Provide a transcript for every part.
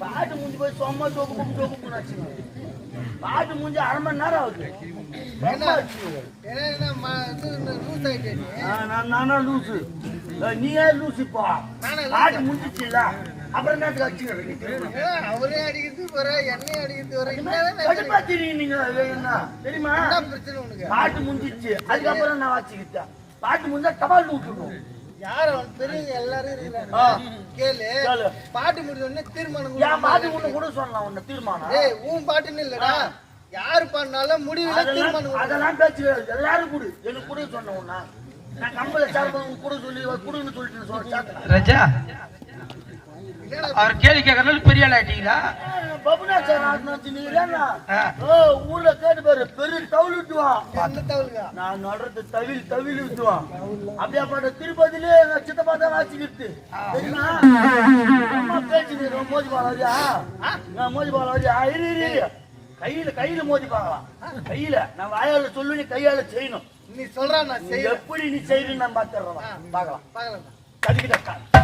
பாட்டு முடிஞ்சு போய் சும்மா போக்கு தோக்கு போனாச்சு பாட்டு முடிஞ்சு அரை மணி நேரம் ஆகுது. நான் நானா லூசு அஹ், நீ ஏன் லூசுப்பா நானே லூசு. பாட்டு முடிஞ்சிச்சுல்ல? அப்புறம் என்னத்துக்கு அடிச்சுக்கிறேன் ஏன் அவரே அடிக்கிறது வர என்னையும் அடிக்கிறது வர நீங்க என்ன? தெரியுமா? என்ன பிரச்சனை உனக்கு? பாட்டு முடிஞ்சிச்சு. அதுக்கப்புறம் நான் வச்சுக்கிட்டேன். பாட்டு முடிஞ்சா டபால் விட்டுருணும் யார் அவன் பெரியவங்க எல்லாரும் கேளு. பாட்டு முடிஞ்ச உடனே தீர்மானம் என் பாட்டு கொடு. ஒண்ணு கூட சொல்லலாம் உன்னை தீர்மானம். ஏய் உன் பாட்டுன்னு இல்லடா. யாரு பாடினாலும் முடிவுல தீர்மானம். அதெல்லாம் பேச்சு. எல்லாரும் கொடு. எனக்கு கூட சொன்ன உன்ன. நான் கம்பல கூட சொல்லி கொடுன்னு சொல்லிட்டு சொல்ல ரஜா அவர் கேள்வி கேட்கறதுல பெரிய ஆள் ஆயிட்டீங்களா? ஊர்ல கேட்டு பாரு பெரு தவுள் விட்டுவான் நான் நடுறது தவில் தவில் விட்டுவான் அப்படியே பாட்ட திருப்பதிலே சித்தப்பா தான் தெரியுமா? அம்மா பேச்சு மோதி பாலாஜியா நான் மோதி பாலாஜியா இரு இரு இரு. கையில கையில மோதி பார்க்கலாம். கையில. நான் வாயால சொல்லு நீ கையால செய்யணும். நீ சொல்றா நான் நீ செய்யறேன். எப்படி நீ செய்யணும் நான் பாத்துறேன் பார்க்கலாம். பார்க்கலாம். கதிக்கிட்டா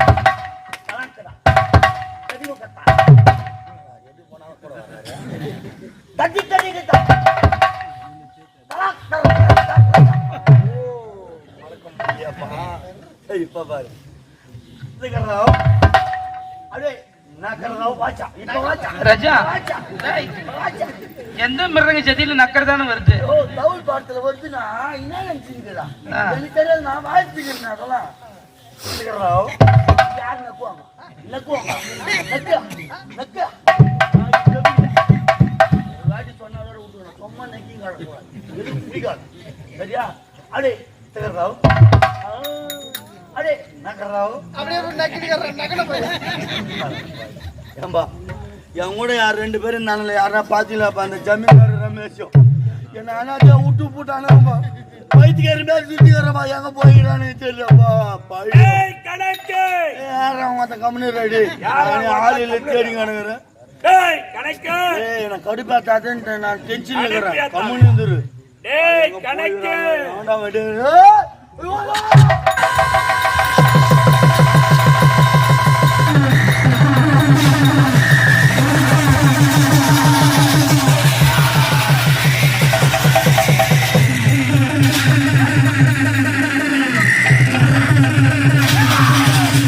தட்டி தட்டி இப்ப பாரு எந்த மிருக செதியில நக்கறதானே வருது ஓ தவுள் பாடத்துல வருதுன்னா என்ன நினைச்சுக்கிறா எனக்கு தெரியாது நான் வாழ்த்துக்கிறேன் அதெல்லாம். யார் நக்குவாங்க நக்குவாங்க நக்கு நக்கு ஒரு வாட்டி சொன்னாலும் விட்டுக்கணும் சும்மா எதுவும் பிடிக்காது சரியா அடே திகர்றாவ் அடே நக்கறாவ் அப்படியே நக்கிட்டு நக்கன போய் ஏம்பா என் கூட யார் ரெண்டு பேரும் இருந்தாங்களே யாரா பாத்தீங்களாப்பா அந்த ஜமீன்காரர் ரமேஷும். என்ன அனாச்சா விட்டு போட்டானா வயிற்றுக்காரி மேல சுத்திக்கிறப்பா எங்க போய்க்கிறான்னு தெரியலப்பா கணக்கு! மத்த கம்பெனி ரெடி ஆளில தேடி கணக்குறேன் டேய் கணக்கு! ஏய் நான் டென்ஷன்ல இருக்கிறேன். கடுப்பேத்தாத. கம்முனு இருந்துரு. டேய் கணக்கு! Yeah.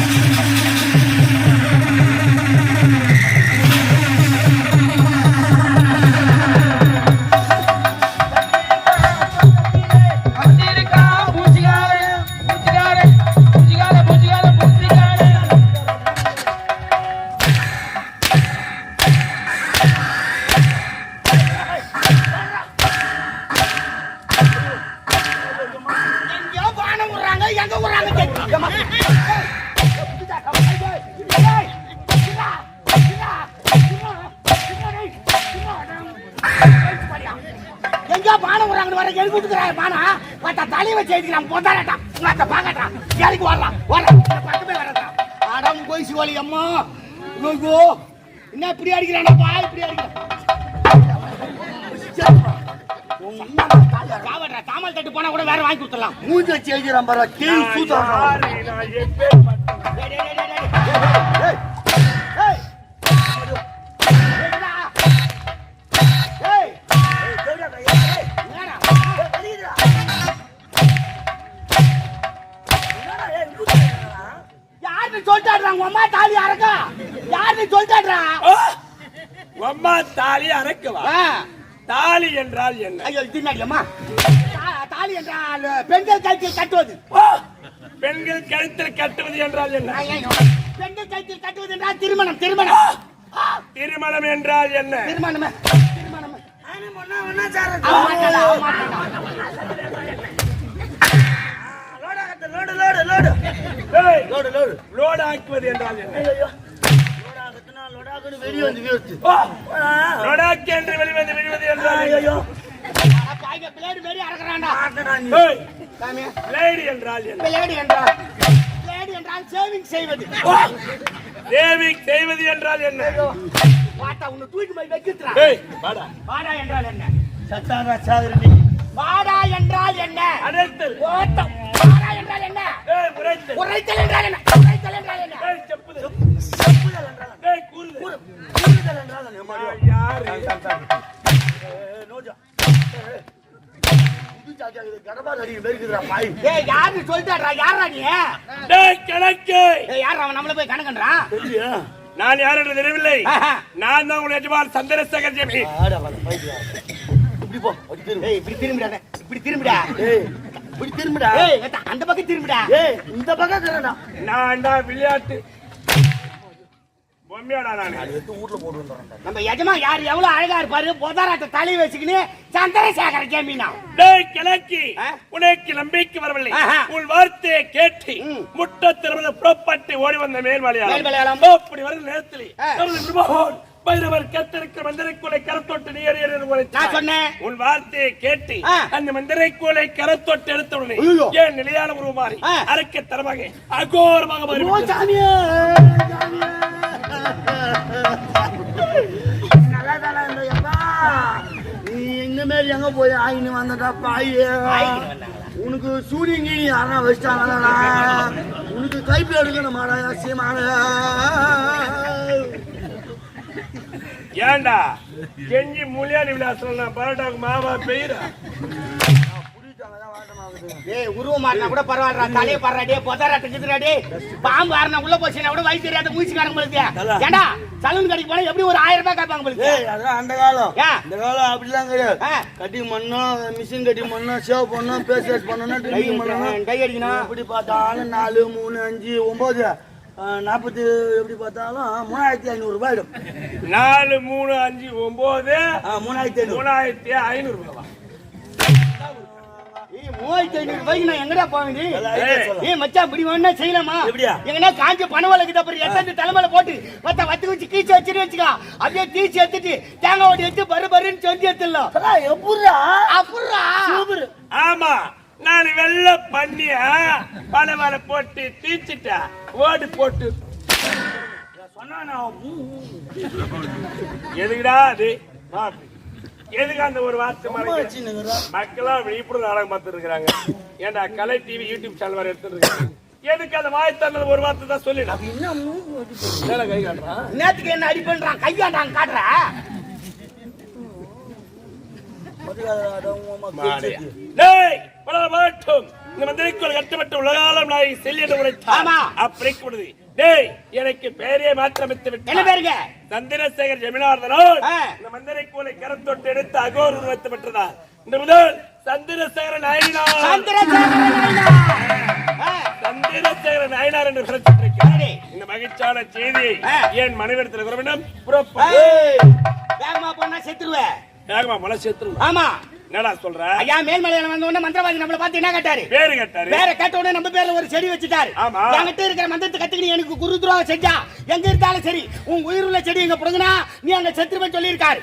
எழுதி விட்டுக்கிறாங்க பானா பார்த்தா தலையை வச்சு எழுதிக்கிறான் மத்த பாக்கட்டா வேலைக்கு வரலாம். வரலாம். பக்கமே வரதா அடம் போய் சிவாலி அம்மா. ஐயோ என்ன இப்படி அடிக்கிறானப்பா இப்படி அடிக்கிறான். தாமல் தட்டு போனா கூட வேற வாங்கி கொடுத்துடலாம். மூஞ்சி வச்சு எழுதிறான் பாரு. சூத்தம் அம்மா தாலி அரைக்கவா தாலி என்றால் என்ன? ஐயோ தாலி என்றால் பெண்கள் கழுத்தில் கட்டுவது. பெண்கள் கழுத்தில் கட்டுவது என்றால் என்ன. பெண்கள் கழுத்தில் கட்டுவது என்றால் திருமணம் திருமணம். திருமணம் என்றால் என்ன? திருமணமே திருமணமே. Load, load, load. ஏய், லோடு, லோடு. லோடு ஆக்குவது என்றால் என்ன? லோடாக்கு என்று? வெளிவந்து விழுவது என்றால் செய்வது. என்றால் என்ன? வாடா. என்றால் என்ன? அடைத்தல். ஓட்டம் வாடா என்றால் என்ன? உரைத்தல். என்றால் என்ன? உரைத்தல் என்றால் என்ன? செப்புதல் என்றால் கூறுதல் யாரு நோஜா. சொல்லிட்டாடா? யாரா நீ? டேய் கிழக்கு. ஏய் யார் அவன்? நம்மள போய் கணக்கன்றான்? நான் யார் என்று தெரியவில்லை. நான் தான் உங்கள் எஜமான் சந்திரசேகர் ஜெமி. இப்படி போ. ஏய் இப்படி திரும்பிடா இப்படி திரும்பிடா. ஏய், இப்படி திரும்புடா. ஏய் அந்த பக்கம் திரும்பிடா. ஏய், இந்த பக்கம். நான் தான் விளையாட்டு பொம்மையாடா நானு அது எடுத்து வீட்டுல போட்டு வந்துடுறேன்டா. நம்ம எஜமா யார் எவ்வளவு அழகா இருப்பாரு பொதாராட்ட தலை வச்சுக்கின்னு சந்திரசேகர டேய் கிழக்கி? உனக்கு நம்பிக்கை வரவில்லை. உன் வார்த்தையை கேட்டு. முட்ட திருமண புறப்பட்டு ஓடி வந்த மேல்மலையாளம். அப்படி வரும் நேரத்தில் பைரவர் கரத்தொட்டு என்று உரைத்தார். நான் சொன்னேன் உன் வார்த்தையை கேட்டு. அந்த மந்திரைக்குலை கரத்தொட்டு எடுத்த உடனே ஐயோ. ஏன் நிலையான உருவமாறி. அரக்க தரமாக அகோரமாக சாமியே. நல்லா தானே நீ இந்த எங்க போய் ஆயின்னு வந்தடா பாயே உனக்கு சூரியன் கீழி யாரா வச்சிட்டாங்களா உனக்கு கைப்பு எடுக்கணுமாடா சீமான ஏன்டா கெஞ்சி முழியாடி விளாசம் நான் பரோட்டாவுக்கு மாவா பெய்யுறா ஏய் உருவம் மாறினா கூட பரவாயில்லடா. தலையை பாடுறா டே பொதாராட்ட கிதுடா டே பாம்பு ஆறினா உள்ள போச்சுனா கூட வயசு தெரியாத மூச்சுக்காரங்க உங்களுக்கு ஏண்டா சலூன் கடைக்கு போனா எப்படி ஒரு ஆயிரம் ரூபாய் கேட்பாங்க உங்களுக்கு ஏய் அதான் அந்த காலம்? இந்த காலம் அப்படிலாம் கிடையாது. பண்ணோம் மிஷின் கட்டிங் பண்ணோம் சேவ் பண்ணோம் பேஸ் வாஷ் பண்ணணும் கை ட்ரில்லிங் பண்ணணும் அடிக்கணும், எப்படி பார்த்தாலும் நாலு மூணு அஞ்சு ஒன்பது நாற்பத்தி எப்படி பார்த்தாலும் மூணாயிரத்தி ஐநூறு ரூபாய் நாலு மூணு அஞ்சு ஒன்பது ஆ, மூணாயிரத்தி ஐநூறு. மூணாயிரத்தி ஐநூறு ரூபாய். மூவாயிரத்தி ஐநூறு ரூபாய்க்கு நான் எங்கடா idea சொல்லலாம். ஏய் மச்சான் இப்படி வேணா செய்யலாமா? எப்படியா? எங்கனா காஞ்ச பணவலுக்கு அப்புறம் எத்தனை தலைமையில போட்டு மத்த வத்தி வச்சு கீச்சு வச்சுட்டு வச்சுக்கா. அப்படியே தீச்சு எடுத்துட்டு தேங்காய் ஓடி எடுத்து பரு பருன்னு சொல்லி எடுத்துடலாம். அடா, எப்படிடா? அப்புறம் சூப்பர். ஆமா நான் வெள்ள பண்ணிய பல வர போட்டு தீச்சிட்டேன். ஓடு போட்டு. சொன்னா நான் ஊ, ஊ. எதுக்குடா அது? மாப்பு. எதுக்கு அந்த ஒரு வார்த்தை. மக்களா விழிப்புணர்வு நாடகம் பார்த்துட்டு இருக்காங்க ஏன்டா கலை டிவி யூடியூப் சேனல் வர எடுத்துட்டு இருக்காங்க எதுக்கு அந்த வாய் தந்தது ஒரு வார்த்தை தான் சொல்லிடு. என்ன கை காட்டுறான் நேத்துக்கு என்ன அடி பண்றான்? காட்டுற? அம்மா பேச்சு. டேய் எனக்கு பேரே மாற்றமித்து என்ன விட்டார் பேருங்க? சந்திரசேகர் ஜெமினார்தனோடு ஆ. இந்த மந்திரிக்குலை கரத்தொட்டு எடுத்து அகோர் உருவத்து பெற்றதா இந்த முதல் சந்திரசேகர நாயனார். சந்திரசேகர நாயனார் என்று பிரச்சிருக்கிறார் சரி. இந்த மகிழ்ச்சியான செய்தியை ஆ. என் மனைவிடத்தில் குறவிடம் புறப்பட. ஏய், வேகமா போனா செத்துருவேன். வேகமா மலை சேர்த்து ஆமா. என்னடா சொல்ற? ஐயா மேல்மலையில வந்த உடனே மந்திரவாதி நம்மள பார்த்து என்ன கேட்டாரு? பேரு கேட்டாரு. வேற கேட்ட உடனே நம்ம பேர்ல ஒரு செடி வச்சுட்டாரு. ஆமா. என்கிட்ட இருக்கிற மந்திரத்தை கத்துக்கிட்டு எனக்கு குரு துரோகம் செஞ்சா எங்க இருந்தாலும் சரி உன் உயிர் உள்ள செடி எங்க புடுங்கினா நீ அங்க செத்துருவேன் சொல்லியிருக்காரு.